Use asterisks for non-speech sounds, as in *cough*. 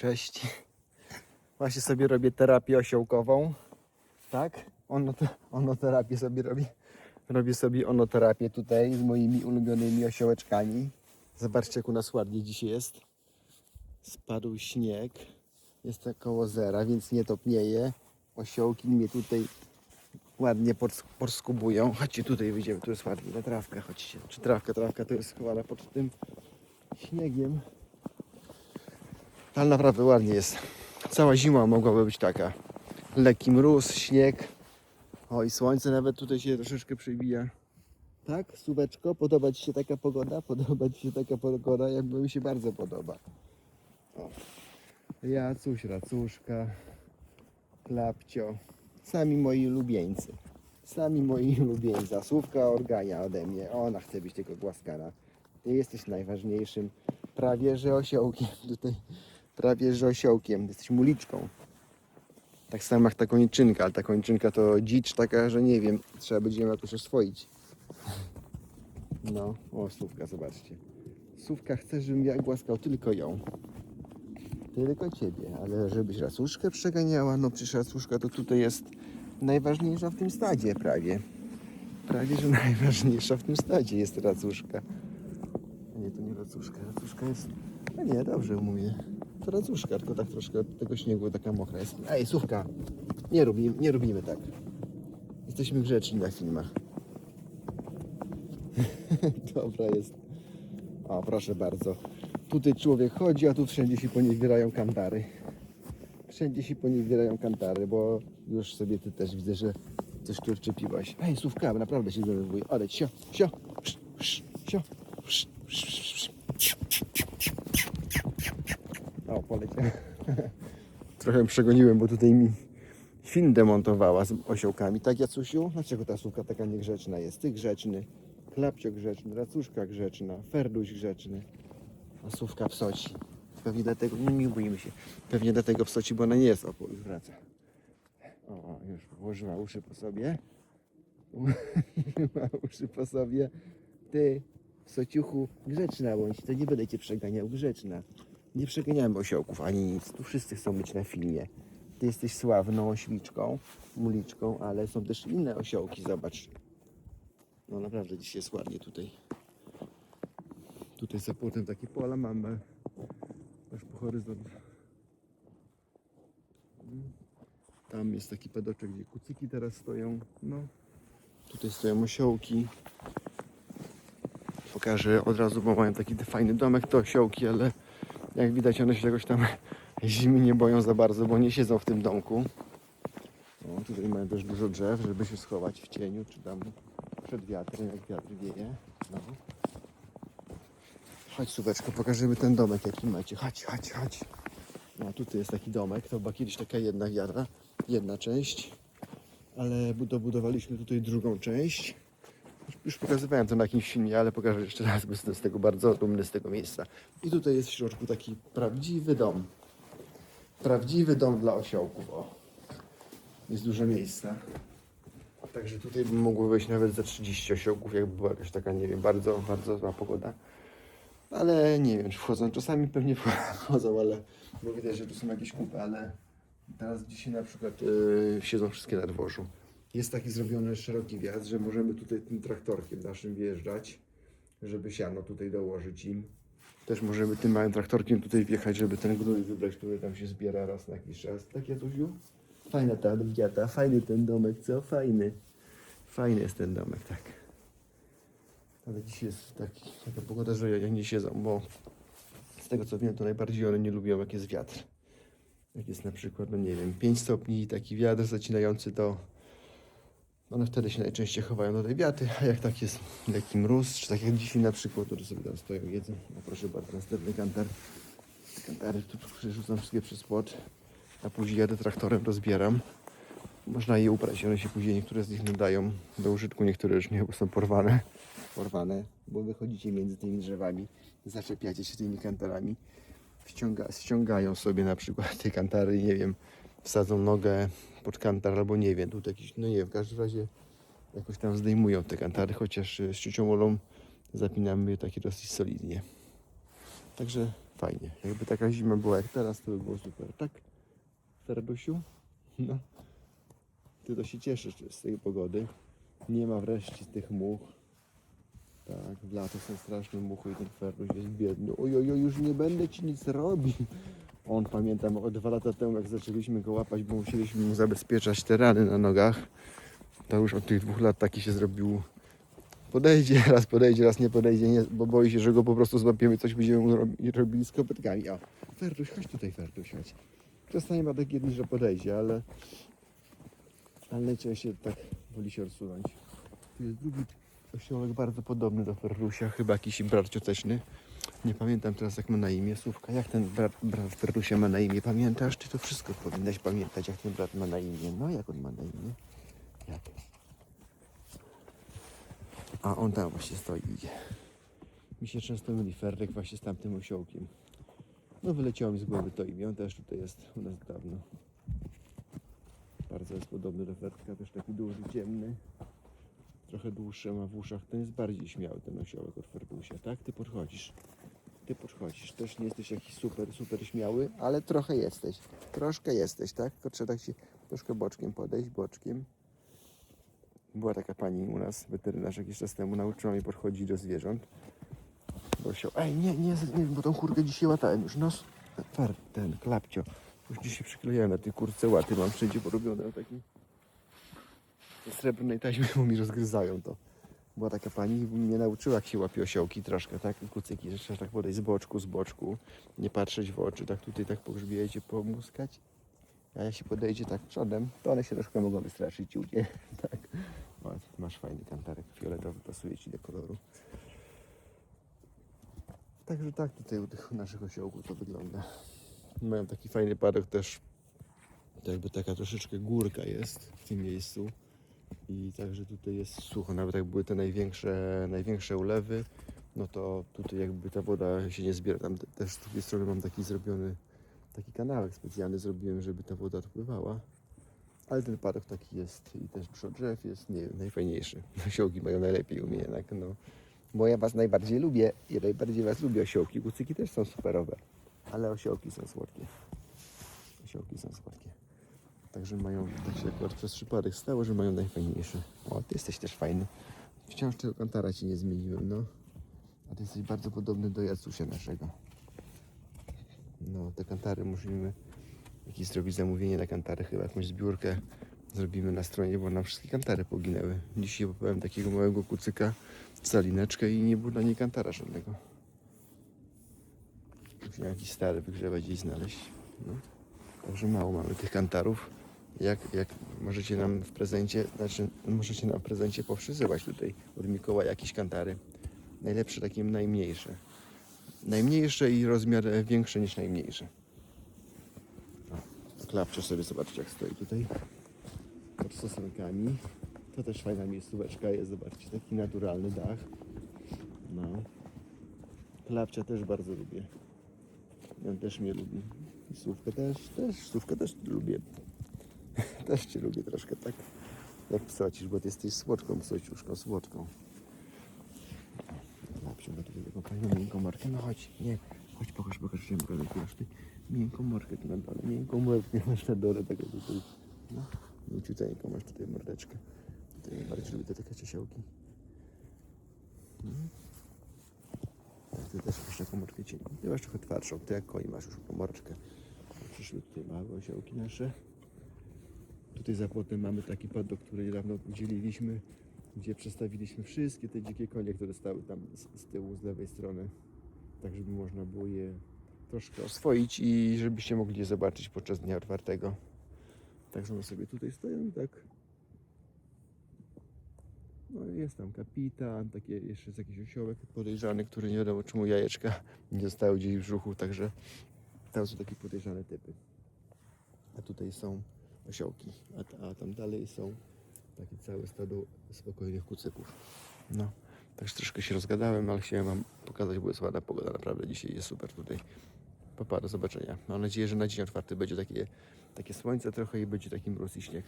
Cześć. *laughs* Właśnie sobie robię terapię osiołkową. Tak? Ono, onoterapię sobie robię. Robię sobie onoterapię tutaj z moimi ulubionymi osiołeczkami. Zobaczcie jak u nas ładnie dzisiaj jest. Spadł śnieg. Jest to koło zera, więc nie topnieje. Osiołki mnie tutaj ładnie pors- porskubują. Chodźcie tutaj wyjdziemy, tu jest ładnie na trawkę, chodźcie. Czy trawka, trawka to jest chowana pod tym śniegiem. Ale naprawdę ładnie jest. Cała zima mogłaby być taka. Lekki mróz, śnieg. O i słońce nawet tutaj się troszeczkę przybija. Tak, Słóweczko, podoba Ci się taka pogoda? Podoba Ci się taka pogoda? Jakby mi się bardzo podoba. O. Jacuś, racuszka, klapcio. Sami moi ulubieńcy. Sami moi ulubieńcy. A Słówka organia ode mnie. Ona chce być tylko głaskana. Ty jesteś najważniejszym prawie że osiołkiem tutaj. Prawie że osiołkiem. Jesteś muliczką. Tak samo jak ta kończynka, ale ta kończynka to dzicz taka, że nie wiem, trzeba będzie ją jakoś oswoić. No, o Słówka, zobaczcie. Słówka chce, żebym ja głaskał tylko ją. Tylko ciebie, ale żebyś racuszkę przeganiała, no przecież racuszka to tutaj jest najważniejsza w tym stadzie prawie. Prawie, że *laughs* najważniejsza w tym stadzie jest racuszka. Nie, to nie racuszka, racuszka jest... A nie, dobrze mówię. Racuszka, tylko tak troszkę tego śniegu taka mokra jest. Ej, Słówka, nie, robimy, nie robimy tak. Jesteśmy grzeczni na filmach. *laughs* Dobra jest. O, proszę bardzo. Tutaj człowiek chodzi, a tu wszędzie się poniewierają kantary. Wszędzie się poniewierają kantary, bo już sobie ty też widzę, że coś tu odczepiłaś. Ej, Słówka, naprawdę się denerwuję. Odejdź, sio, sio, sio, sz. O, poleciał. *laughs* Trochę przegoniłem, bo tutaj mi film demontowała z osiołkami. Tak, Jacusiu? Dlaczego ta słówka taka niegrzeczna jest? Ty grzeczny, klapcio grzeczny, racuszka grzeczna, ferduś grzeczny, a słówka psoci. Pewnie dlatego, nie, boimy się, pewnie dlatego psoci, bo ona nie jest, o, już wraca. O, o, już włożyła uszy po sobie. Włożyła uszy po sobie. Ty, psociuchu, grzeczna bądź, to nie będę cię przeganiał, grzeczna. Nie przeganiamy osiołków ani nic. Tu wszyscy chcą być na filmie. Ty jesteś sławną ośliczką, muliczką, ale są też inne osiołki, zobacz. No naprawdę dzisiaj jest ładnie tutaj. Tutaj za płotem takie pola mamy. Aż po horyzont. Tam jest taki padoczek, gdzie kucyki teraz stoją. No. Tutaj stoją osiołki. Pokażę od razu, bo mają taki fajny domek, to osiołki, ale jak widać one się jakoś tam *laughs* zimy nie boją za bardzo, bo nie siedzą w tym domku. O, tutaj mają też dużo drzew, żeby się schować w cieniu, czy tam przed wiatrem, jak wiatr wieje. No. Chodź Słóweczko, pokażemy ten domek jaki macie. Chodź, chodź, chodź. No tutaj jest taki domek, to była kiedyś taka jedna wiara, jedna część, ale bu- dobudowaliśmy tutaj drugą część. Już- pokazywałem to na jakimś filmie, ale pokażę jeszcze raz, bo jestem z tego bardzo dumny z tego miejsca. I tutaj jest w środku taki prawdziwy dom. Prawdziwy dom dla osiołków. O. Jest dużo miejsca. Także tutaj mogło wejść nawet za 30 osiołków, jakby była jakaś taka, nie wiem, bardzo, bardzo zła pogoda. Ale nie wiem, czy wchodzą. Czasami pewnie *laughs* wchodzą, ale bo widać, że tu są jakieś kupy, ale teraz dzisiaj na przykład yy, siedzą wszystkie na dworzu. Jest taki zrobiony szeroki wjazd, że możemy tutaj tym traktorkiem naszym wjeżdżać, żeby siano tutaj dołożyć im. Też możemy tym małym traktorkiem tutaj wjechać, żeby ten gnój wybrać, który tam się zbiera raz na jakiś czas. Tak, Jatusiu? Fajna ta odwiata, fajny ten domek, co? Fajny. Fajny jest ten domek, tak. Ale dzisiaj jest taki, taka pogoda, że jak nie siedzą, bo z tego co wiem, to najbardziej one nie lubią, jak jest wiatr. Jak jest na przykład, no nie wiem, 5 stopni i taki wiatr zacinający, to one wtedy się najczęściej chowają do tej wiaty, a jak tak jest lekki mróz, czy tak jak dzisiaj na przykład, to sobie tam stoją, jedzą. No proszę bardzo, następny kantar. Kantary tu przerzucam wszystkie przez płot, a później jadę traktorem, rozbieram. Można je ubrać, one się później, niektóre z nich nadają do użytku, niektóre już nie, bo są porwane. Porwane, bo wychodzicie między tymi drzewami, zaczepiacie się tymi kantarami, ściąga, ściągają sobie na przykład te kantary, nie wiem, wsadzą nogę pod kantar albo nie wiem, tu jakiś, no nie w każdym razie jakoś tam zdejmują te kantary, chociaż y, z ciucią Olą zapinamy je takie dosyć solidnie. Także Fajnie. Jakby taka zima była jak teraz, to by było super, tak? Ferdusiu? No. Ty to się cieszysz z tej pogody. Nie ma wreszcie tych much. Tak, w lato są straszne muchy i ten Ferduś jest biedny. Oj, oj, oj, już nie będę ci nic robił. On pamiętam o dwa lata temu, jak zaczęliśmy go łapać, bo musieliśmy mu zabezpieczać te rany na nogach. To już od tych dwóch lat taki się zrobił. Podejdzie, *laughs* raz podejdzie, raz nie podejdzie, nie, bo boi się, że go po prostu złapiemy, coś będziemy robili z kopytkami. O, Ferduś, chodź tutaj, Ferduś, chodź. Czasami ma takie dni, że podejdzie, ale, ale najczęściej tak woli się odsunąć. Tu jest drugi osiołek bardzo podobny do Ferdusia, chyba jakiś brat cioteczny. Nie pamiętam teraz jak ma na imię. Słówka, jak ten brat, brat Ferdusia ma na imię? Pamiętasz? Ty to wszystko powinnaś pamiętać, jak ten brat ma na imię. No, jak on ma na imię? Jak? A on tam właśnie stoi. Mi się często myli Ferdek właśnie z tamtym osiołkiem. No wyleciało mi z głowy to imię. On też tutaj jest u nas dawno. Bardzo jest podobny do Ferdka, też taki duży, ciemny. Trochę dłuższy ma w uszach. Ten jest bardziej śmiały, ten osiołek od Ferdusia, tak? Ty podchodzisz. Ty podchodzisz. Też nie jesteś jakiś super, super śmiały, ale trochę jesteś. Troszkę jesteś, tak? Tylko trzeba tak się troszkę boczkiem podejść, boczkiem. Była taka pani u nas, weterynarz jakiś czas temu, nauczyła mnie podchodzić do zwierząt. Bo się, ej, nie, nie, nie, bo tą kurkę dzisiaj łatałem już. Nos, fer, ten, klapcio. Już dzisiaj przyklejałem na tej kurce łaty, mam wszędzie porobione na takiej srebrnej taśmy, bo mi rozgryzają to. Była taka pani mnie nauczyła, jak się łapie osiołki troszkę, tak? Kucyki, że trzeba tak podejść z boczku, z boczku, nie patrzeć w oczy, tak tutaj tak po grzbiecie pomuskać. A jak się podejdzie tak przodem, to one się troszkę mogą wystraszyć i *laughs* tak. O, masz fajny kantarek fioletowy, pasuje ci do koloru. Także tak tutaj u tych naszych osiołków to wygląda. Mają taki fajny padok też. Jakby taka troszeczkę górka jest w tym miejscu. I także tutaj jest sucho. Nawet jak były te największe, największe ulewy, no to tutaj jakby ta woda się nie zbiera. Tam te- też z drugiej strony mam taki zrobiony taki kanałek specjalny zrobiłem, żeby ta woda odpływała. Ale ten padok taki jest i też przy drzew jest, nie najfajniejszy. *laughs* Osiołki mają najlepiej u mnie jednak, no. Bo ja was najbardziej lubię i najbardziej was lubię osiołki. Kucyki też są superowe, ale osiołki są słodkie. Osiołki są słodkie. Także mają, tak się akurat przez przypadek stało, że mają najfajniejsze. O, ty jesteś też fajny. Wciąż tego kantara ci nie zmieniłem, no. A ty jesteś bardzo podobny do Jacusia naszego. No, te kantary musimy jakieś zrobić zamówienie na kantary, chyba jakąś zbiórkę zrobimy na stronie, bo nam wszystkie kantary poginęły. Dzisiaj popałem takiego małego kucyka w salineczkę i nie było na niej kantara żadnego. Musimy jakiś stary wygrzewać i znaleźć. No. Także mało mamy tych kantarów. Jak, jak możecie nam w prezencie, znaczy możecie nam w prezencie powszyzywać tutaj od Mikołaja jakieś kantary. Najlepsze, takie najmniejsze. Najmniejsze i rozmiar e, większy niż najmniejsze. O, klapcze sobie zobaczcie jak stoi tutaj. Pod sosenkami. To też fajna miejscóweczka jest, zobaczcie, taki naturalny dach. No. Klapcia też bardzo lubię. On też mnie lubi. I słówkę też, też, słówkę też lubię. *laughs* też cię lubię troszkę, tak? Jak psocisz, bo ty jesteś słodką psociuszką, słodką. Ma tutaj taką fajną miękką markę. No chodź, nie, chodź pokaż, pokaż, że mogę masz ty miękką markę tu na dole, miękką markę *laughs* masz na dole, taką tutaj. No, mięciuteńką masz tutaj mordeczkę. Tutaj najbardziej lubię te takie ciesiełki. Tak, ty też masz taką mordkę cienką. Ty masz trochę twardszą, ty jak koi masz już pomorczkę. Przyszły tutaj małe osiołki nasze. Tutaj za płotem mamy taki padok, który niedawno udzieliliśmy, gdzie przestawiliśmy wszystkie te dzikie konie, które stały tam z, z tyłu, z lewej strony. Tak, żeby można było je troszkę oswoić i żebyście mogli je zobaczyć podczas dnia otwartego. Także one sobie tutaj stoją i tak. No jest tam kapitan, takie jeszcze jest jakiś osiołek podejrzany, który nie wiadomo czemu jajeczka nie zostały gdzieś w brzuchu, także tam są takie podejrzane typy. A tutaj są osiołki, a, a tam dalej są takie całe stado spokojnych kucyków. No, także troszkę się rozgadałem, ale chciałem wam pokazać, bo jest ładna pogoda, naprawdę dzisiaj jest super tutaj. Papa, do zobaczenia. Mam nadzieję, że na dzień otwarty będzie takie, takie słońce trochę i będzie taki mróz i śnieg.